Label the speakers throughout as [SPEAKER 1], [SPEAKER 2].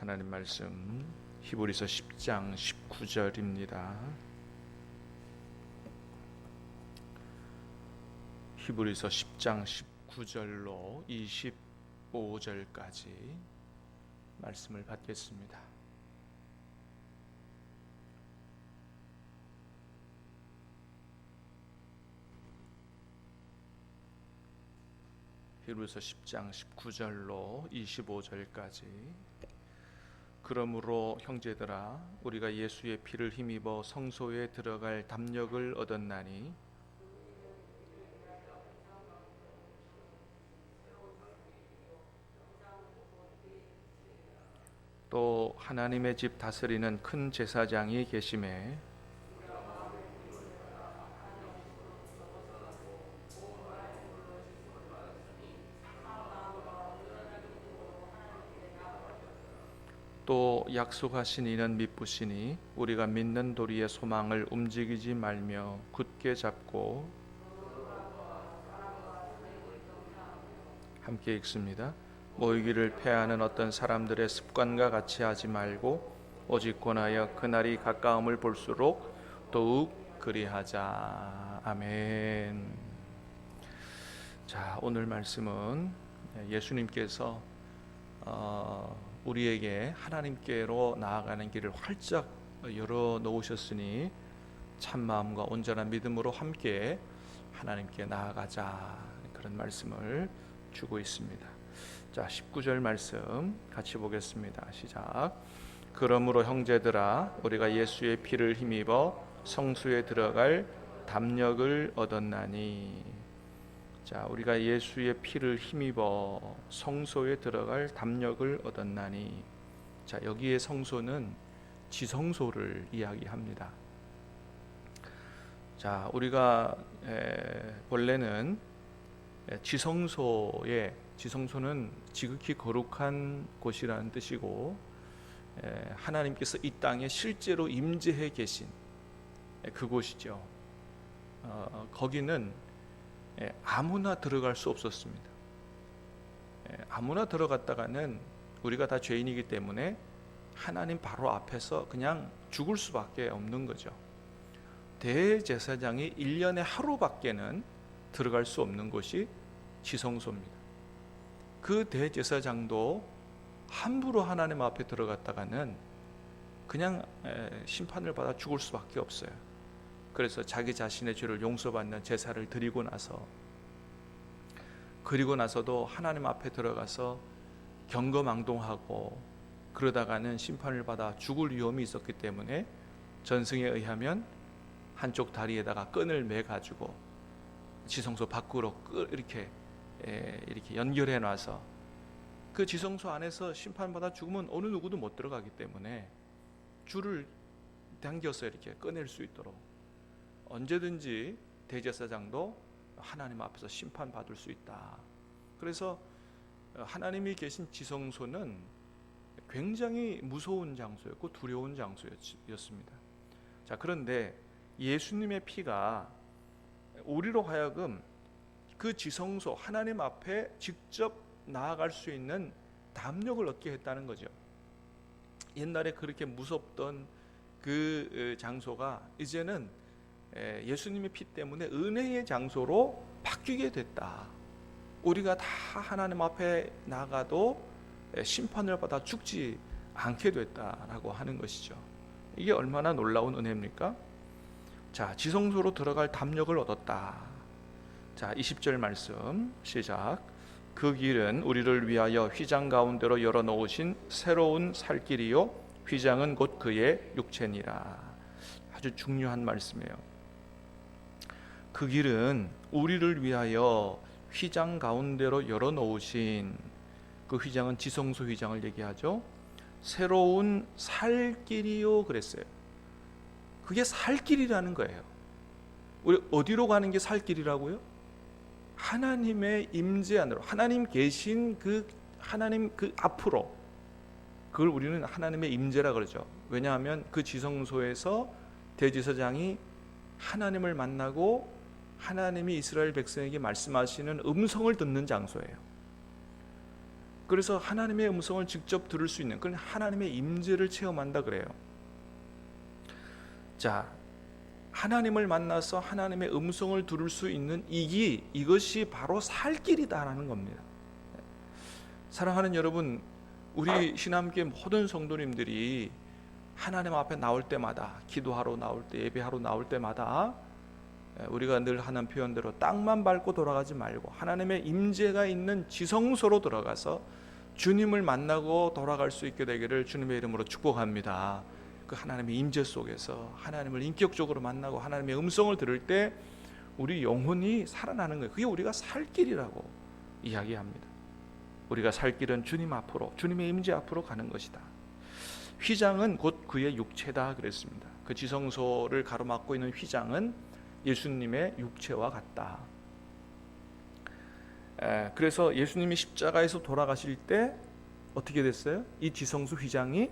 [SPEAKER 1] 하나님 말씀 히브리서 10장 19절입니다. 히브리서 10장 19절로 25절까지 말씀을 받겠습니다. 히브리서 10장 19절로 25절까지 그러므로 형제들아 우리가 예수의 피를 힘입어 성소에 들어갈 담력을 얻었나니 또 하나님의 집 다스리는 큰 제사장이 계심에 또 약속하신 이는 믿부시니 우리가 믿는 도리의 소망을 움직이지 말며 굳게 잡고 함께 읽습니다. 모이기를 패하는 어떤 사람들의 습관과 같이 하지 말고 오직 권하여 그날이 가까움을 볼수록 더욱 그리하자. 아멘. 자, 오늘 말씀은 예수님께서 어, 우리에게 하나님께로 나아가는 길을 활짝 열어 놓으셨으니 참 마음과 온전한 믿음으로 함께 하나님께 나아가자 그런 말씀을 주고 있습니다. 자, 19절 말씀 같이 보겠습니다. 시작. 그러므로 형제들아 우리가 예수의 피를 힘입어 성수에 들어갈 담력을 얻었나니 자, 우리가 예수의 피를 힘입어 성소에 들어갈 담력을 얻었나니 자, 여기에 성소는 지성소를 이야기합니다. 자, 우리가 에, 원래는 에, 지성소에 지성소는 지극히 거룩한 곳이라는 뜻이고 에, 하나님께서 이 땅에 실제로 임재해 계신 에, 그곳이죠. 어, 거기는 예, 아무나 들어갈 수 없었습니다. 예, 아무나 들어갔다가는 우리가 다 죄인이기 때문에 하나님 바로 앞에서 그냥 죽을 수밖에 없는 거죠. 대제사장이 1년에 하루밖에는 들어갈 수 없는 곳이 지성소입니다. 그 대제사장도 함부로 하나님 앞에 들어갔다가는 그냥 심판을 받아 죽을 수밖에 없어요. 그래서 자기 자신의 죄를 용서받는 제사를 드리고 나서 그리고 나서도 하나님 앞에 들어가서 경거망동하고 그러다가는 심판을 받아 죽을 위험이 있었기 때문에 전승에 의하면 한쪽 다리에다가 끈을 매 가지고 지성소 밖으로 이렇게 이렇게 연결해 놔서 그 지성소 안에서 심판받아 죽으면 어느 누구도 못 들어가기 때문에 줄을 당겨서 이렇게 꺼낼 수 있도록 언제든지 대제사장도 하나님 앞에서 심판받을 수 있다. 그래서 하나님이 계신 지성소는 굉장히 무서운 장소였고 두려운 장소였습니다. 자, 그런데 예수님의 피가 우리로 하여금 그 지성소 하나님 앞에 직접 나아갈 수 있는 담력을 얻게 했다는 거죠. 옛날에 그렇게 무섭던 그 장소가 이제는 예수님의 피 때문에 은혜의 장소로 바뀌게 됐다. 우리가 다 하나님 앞에 나가도 심판을 받아 죽지 않게 됐다라고 하는 것이죠. 이게 얼마나 놀라운 은혜입니까? 자, 지성소로 들어갈 담력을 얻었다. 자, 20절 말씀 시작. 그 길은 우리를 위하여 휘장 가운데로 열어 놓으신 새로운 살 길이요 휘장은 곧 그의 육체니라. 아주 중요한 말씀이에요. 그 길은 우리를 위하여 휘장 가운데로 열어 놓으신 그 휘장은 지성소 휘장을 얘기하죠. 새로운 살 길이요 그랬어요. 그게 살 길이라는 거예요. 우리 어디로 가는 게 살 길이라고요? 하나님의 임재 안으로 하나님 계신 그 하나님 그 앞으로 그걸 우리는 하나님의 임재라 그러죠. 왜냐하면 그 지성소에서 대지사장이 하나님을 만나고 하나님이 이스라엘 백성에게 말씀하시는 음성을 듣는 장소예요. 그래서 하나님의 음성을 직접 들을 수 있는 그런 하나님의 임재를 체험한다 그래요. 자, 하나님을 만나서 하나님의 음성을 들을 수 있는 이기 이것이 바로 살 길이다라는 겁니다. 사랑하는 여러분, 우리 신함교회 모든 성도님들이 하나님 앞에 나올 때마다 기도하러 나올 때 예배하러 나올 때마다 우리가 늘 하는 표현대로 땅만 밟고 돌아가지 말고 하나님의 임재가 있는 지성소로 들어가서 주님을 만나고 돌아갈 수 있게 되기를 주님의 이름으로 축복합니다. 그 하나님의 임재 속에서 하나님을 인격적으로 만나고 하나님의 음성을 들을 때 우리 영혼이 살아나는 거예요. 그게 우리가 살 길이라고 이야기합니다. 우리가 살 길은 주님 앞으로 주님의 임재 앞으로 가는 것이다. 휘장은 곧 그의 육체다 그랬습니다. 그 지성소를 가로막고 있는 휘장은 예수님의 육체와 같다. 에, 그래서 예수님이 십자가에서 돌아가실 때 어떻게 됐어요? 이 지성소 휘장이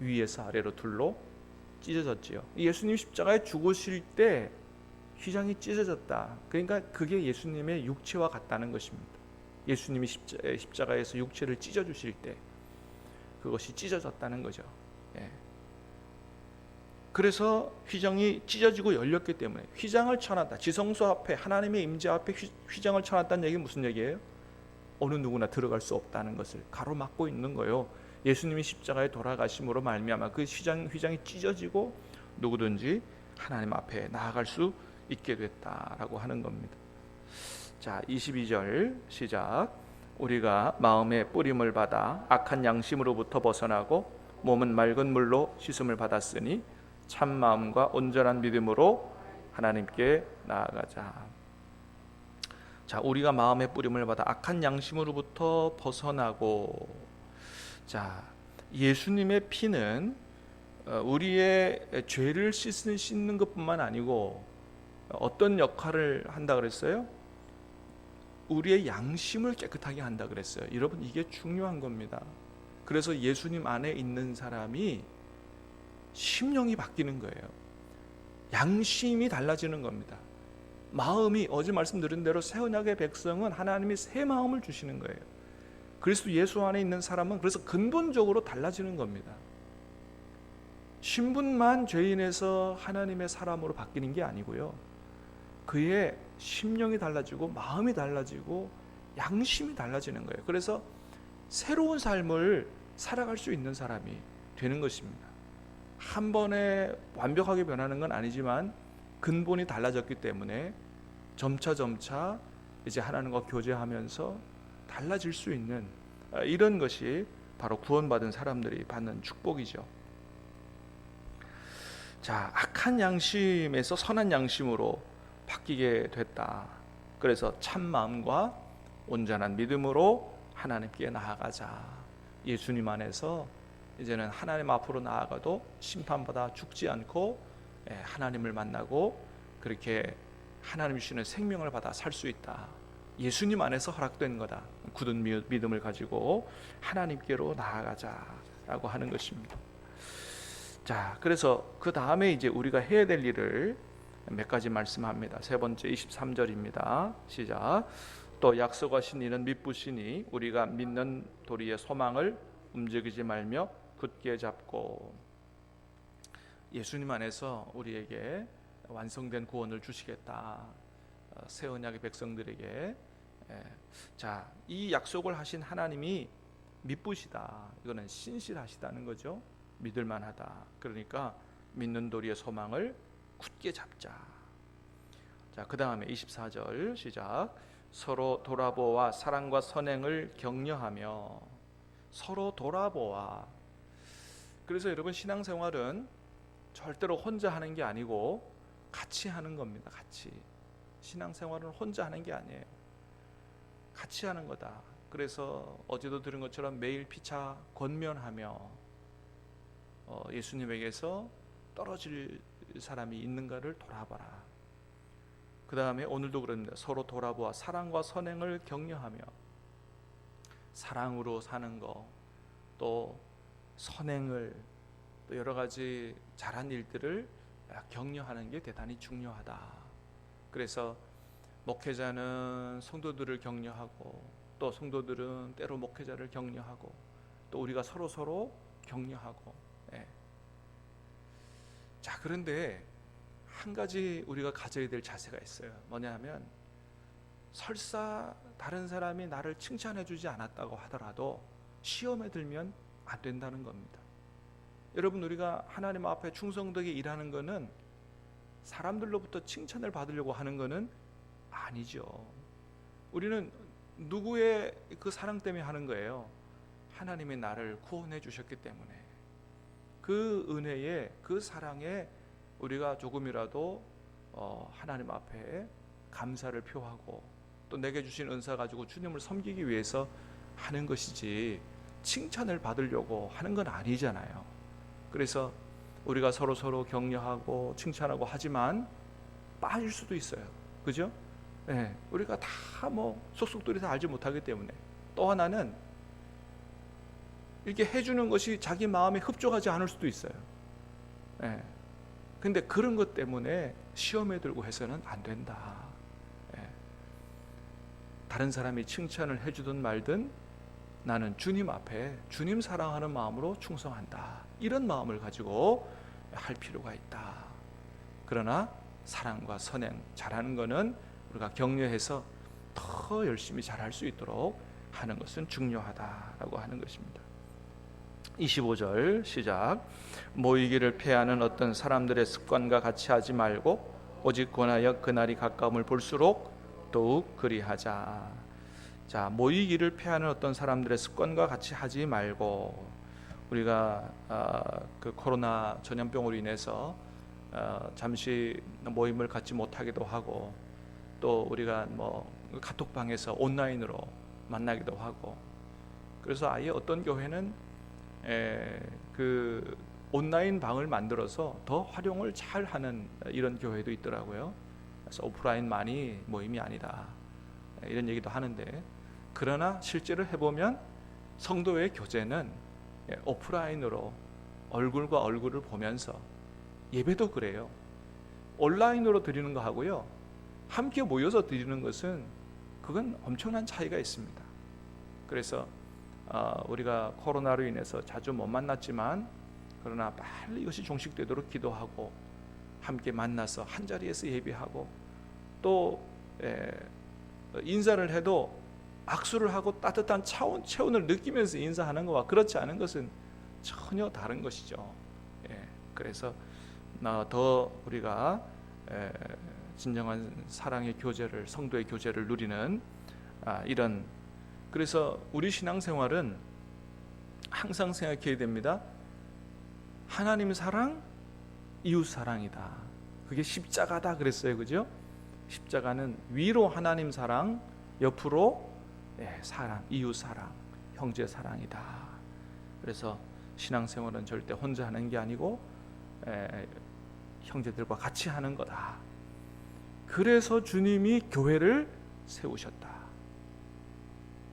[SPEAKER 1] 위에서 아래로 둘로 찢어졌지요. 예수님 십자가에 죽으실 때 휘장이 찢어졌다. 그러니까 그게 예수님의 육체와 같다는 것입니다. 예수님이 십자, 가에서 육체를 찢어 주실 때 그것이 찢어졌다는 거죠. 예. 그래서 휘장이 찢어지고 열렸기 때문에 휘장을 쳐놨다. 지성소 앞에 하나님의 임재 앞에 휘, 장을 쳐놨다는 얘기 무슨 얘기예요? 어느 누구나 들어갈 수 없다는 것을 가로막고 있는 거요. 예수님이 십자가에 돌아가심으로 말미암아 그 휘장 휘장이 찢어지고 누구든지 하나님 앞에 나아갈 수 있게 됐다라고 하는 겁니다. 자, 22절 시작. 우리가 마음의 뿌림을 받아 악한 양심으로부터 벗어나고 몸은 맑은 물로 씻음을 받았으니 참 마음과 온전한 믿음으로 하나님께 나아가자. 자, 우리가 마음의 뿌림을 받아 악한 양심으로부터 벗어나고 자, 예수님의 피는 어, 우리의 죄를 씻는 씻는 것뿐만 아니고 어떤 역할을 한다 그랬어요? 우리의 양심을 깨끗하게 한다 그랬어요. 여러분 이게 중요한 겁니다. 그래서 예수님 안에 있는 사람이 심령이 바뀌는 거예요. 양심이 달라지는 겁니다. 마음이 어제 말씀드린 대로 새 언약의 백성은 하나님이 새 마음을 주시는 거예요. 그리스도 예수 안에 있는 사람은 그래서 근본적으로 달라지는 겁니다. 신분만 죄인에서 하나님의 사람으로 바뀌는 게 아니고요. 그의 심령이 달라지고 마음이 달라지고 양심이 달라지는 거예요. 그래서 새로운 삶을 살아갈 수 있는 사람이 되는 것입니다. 한 번에 완벽하게 변하는 건 아니지만 근본이 달라졌기 때문에 점차 점차 이제 하나님과 교제하면서 달라질 수 있는 아, 이런 것이 바로 구원받은 사람들이 받는 축복이죠. 자, 악한 양심에서 선한 양심으로 바뀌게 됐다. 그래서 참 마음과 온전한 믿음으로 하나님께 나아가자. 예수님 안에서 이제는 하나님 앞으로 나아가도 심판받아 죽지 않고 예, 하나님을 만나고 그렇게 하나님 주시는 생명을 받아 살 수 있다. 예수님 안에서 허락된 거다. 굳은 믿음을 가지고 하나님께로 나아가자라고 하는 것입니다. 자, 그래서 그 다음에 이제 우리가 해야 될 일을 몇 가지 말씀합니다. 세 번째 23절입니다. 시작. 또 약속하신 이는 믿부시니 우리가 믿는 도리의 소망을 움직이지 말며 굳게 잡고 예수님 안에서 우리에게 완성된 구원을 주시겠다. 어, 새 언약의 백성들에게 예. 자, 이 약속을 하신 하나님이 믿부시다. 이거는 신실하시다는 거죠. 믿을 만하다. 그러니까 믿는 도리의 소망을 굳게 잡자. 자, 그다음에 24절 시작. 서로 돌아보아 사랑과 선행을 격려하며 서로 돌아보아 그래서 여러분 신앙생활은 절대로 혼자 하는 게 아니고 같이 하는 겁니다. 같이. 신앙생활은 혼자 하는 게 아니에요. 같이 하는 거다. 그래서 어제도 들은 것처럼 매일 피차 권면하며 어, 예수님에게서 떨어질 사람이 있는가를 돌아봐라. 그 다음에 오늘도 그럽니다. 서로 돌아보아 사랑과 선행을 격려하며 사랑으로 사는 거, 또 선행을 또 여러 가지 잘한 일들을 격려하는 게 대단히 중요하다. 그래서 목회자는 성도들을 격려하고 또 성도들은 때로 목회자를 격려하고 또 우리가 서로 서로 격려하고 예. 자 그런데 한 가지 우리가 가져야 될 자세가 있어요. 뭐냐하면 설사 다른 사람이 나를 칭찬해 주지 않았다고 하더라도 시험에 들면 안 된다는 겁니다. 여러분 우리가 하나님 앞에 충성되게 일하는 것은 사람들로부터 칭찬을 받으려고 하는 것은 아니죠. 우리는 누구의 그 사랑 때문에 하는 거예요. 하나님이 나를 구원해 주셨기 때문에 그 은혜에 그 사랑에 우리가 조금이라도 어, 하나님 앞에 감사를 표하고 또 내게 주신 은사 가지고 주님을 섬기기 위해서 하는 것이지 칭찬을 받으려고 하는 건 아니잖아요. 그래서 우리가 서로 서로 격려하고 칭찬하고 하지만 빠질 수도 있어요. 그죠? 네, 우리가 다 뭐 속속들이 다 알지 못하기 때문에 또 하나는 이렇게 해주는 것이 자기 마음에 흡족하지 않을 수도 있어요. 네. 근데 그런 것 때문에 시험에 들고 해서는 안 된다. 네. 다른 사람이 칭찬을 해주든 말든 나는 주님 앞에 주님 사랑하는 마음으로 충성한다. 이런 마음을 가지고 할 필요가 있다. 그러나 사랑과 선행 잘하는 것은 우리가 격려해서 더 열심히 잘할 수 있도록 하는 것은 중요하다라고 하는 것입니다. 25절 시작 모이기를 패하는 어떤 사람들의 습관과 같이 하지 말고 오직 권하여 그날이 가까움을 볼수록 더욱 그리하자. 자 모이기를 패하는 어떤 사람들의 습관과 같이 하지 말고 우리가 어, 그 코로나 전염병으로 인해서 어, 잠시 모임을 갖지 못하기도 하고 또 우리가 뭐 카톡방에서 온라인으로 만나기도 하고 그래서 아예 어떤 교회는 에, 그 온라인 방을 만들어서 더 활용을 잘 하는 이런 교회도 있더라고요. 그래서 오프라인만이 모임이 아니다 이런 얘기도 하는데 그러나 실제로 해보면 성도의 교제는 오프라인으로 얼굴과 얼굴을 보면서 예배도 그래요. 온라인으로 드리는 거 하고요. 함께 모여서 드리는 것은 그건 엄청난 차이가 있습니다. 그래서 어, 우리가 코로나로 인해서 자주 못 만났지만 그러나 빨리 이것이 종식되도록 기도하고 함께 만나서 한 자리에서 예배하고 또 에, 인사를 해도 악수를 하고 따뜻한 차원, 체온을 느끼면서 인사하는 것과 그렇지 않은 것은 전혀 다른 것이죠. 예, 그래서 더 우리가 에, 진정한 사랑의 교제를 성도의 교제를 누리는 아, 이런 그래서 우리 신앙생활은 항상 생각해야 됩니다. 하나님 사랑, 이웃 사랑이다. 그게 십자가다 그랬어요, 그죠? 십자가는 위로 하나님 사랑, 옆으로 예, 사랑, 이웃 사랑, 형제 사랑이다. 그래서 신앙생활은 절대 혼자 하는 게 아니고 에, 형제들과 같이 하는 거다. 그래서 주님이 교회를 세우셨다.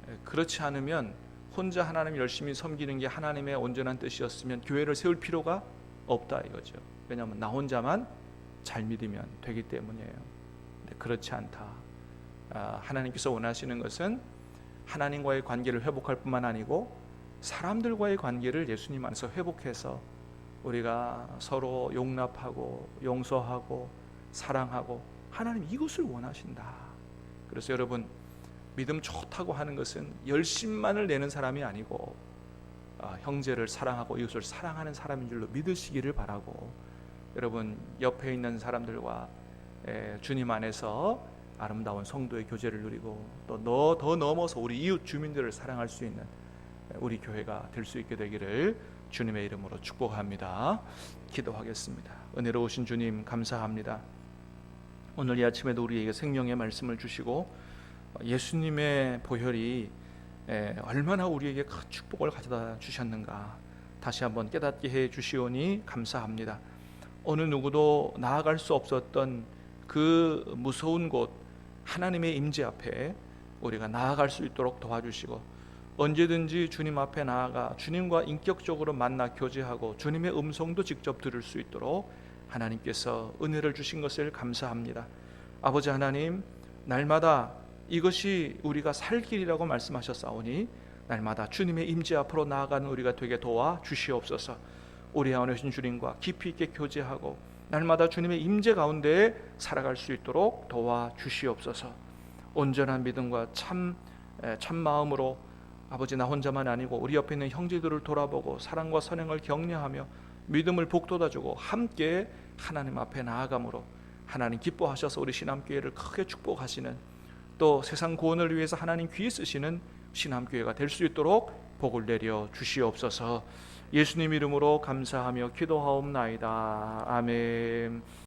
[SPEAKER 1] 에, 그렇지 않으면 혼자 하나님 열심히 섬기는 게 하나님의 온전한 뜻이었으면 교회를 세울 필요가 없다 이거죠. 왜냐하면 나 혼자만 잘 믿으면 되기 때문이에요. 그렇지 않다. 아, 하나님께서 원하시는 것은 하나님과의 관계를 회복할 뿐만 아니고 사람들과의 관계를 예수님 안에서 회복해서 우리가 서로 용납하고 용서하고 사랑하고 하나님 이것을 원하신다. 그래서 여러분 믿음 좋다고 하는 것은 열심만을 내는 사람이 아니고 어, 형제를 사랑하고 이웃을 사랑하는 사람인 줄로 믿으시기를 바라고 여러분 옆에 있는 사람들과 에, 주님 안에서 아름다운 성도의 교제를 누리고 또 더 넘어서 우리 이웃 주민들을 사랑할 수 있는 우리 교회가 될 수 있게 되기를 주님의 이름으로 축복합니다. 기도하겠습니다. 은혜로우신 주님 감사합니다. 오늘 이 아침에도 우리에게 생명의 말씀을 주시고 예수님의 보혈이 얼마나 우리에게 큰 축복을 가져다 주셨는가 다시 한번 깨닫게 해 주시오니 감사합니다. 어느 누구도 나아갈 수 없었던 그 무서운 곳 하나님의 임재 앞에 우리가 나아갈 수 있도록 도와주시고 언제든지 주님 앞에 나아가 주님과 인격적으로 만나 교제하고 주님의 음성도 직접 들을 수 있도록 하나님께서 은혜를 주신 것을 감사합니다. 아버지 하나님, 날마다 이것이 우리가 살 길이라고 말씀하셨사오니 날마다 주님의 임재 앞으로 나아가는 우리가 되게 도와 주시옵소서. 우리 안에 오신 주님과 깊이 있게 교제하고 날마다 주님의 임재 가운데 살아갈 수 있도록 도와 주시옵소서. 온전한 믿음과 참, 에, 참 마음으로 아버지 나 혼자만 아니고 우리 옆에 있는 형제들을 돌아보고 사랑과 선행을 격려하며 믿음을 복돋아주고 함께 하나님 앞에 나아감으로 하나님 기뻐하셔서 우리 신암교회를 크게 축복하시는 또 세상 구원을 위해서 하나님 귀히 쓰시는 신암교회가 될 수 있도록 복을 내려 주시옵소서. 예수님 이름으로 감사하며 기도하옵나이다. 아멘.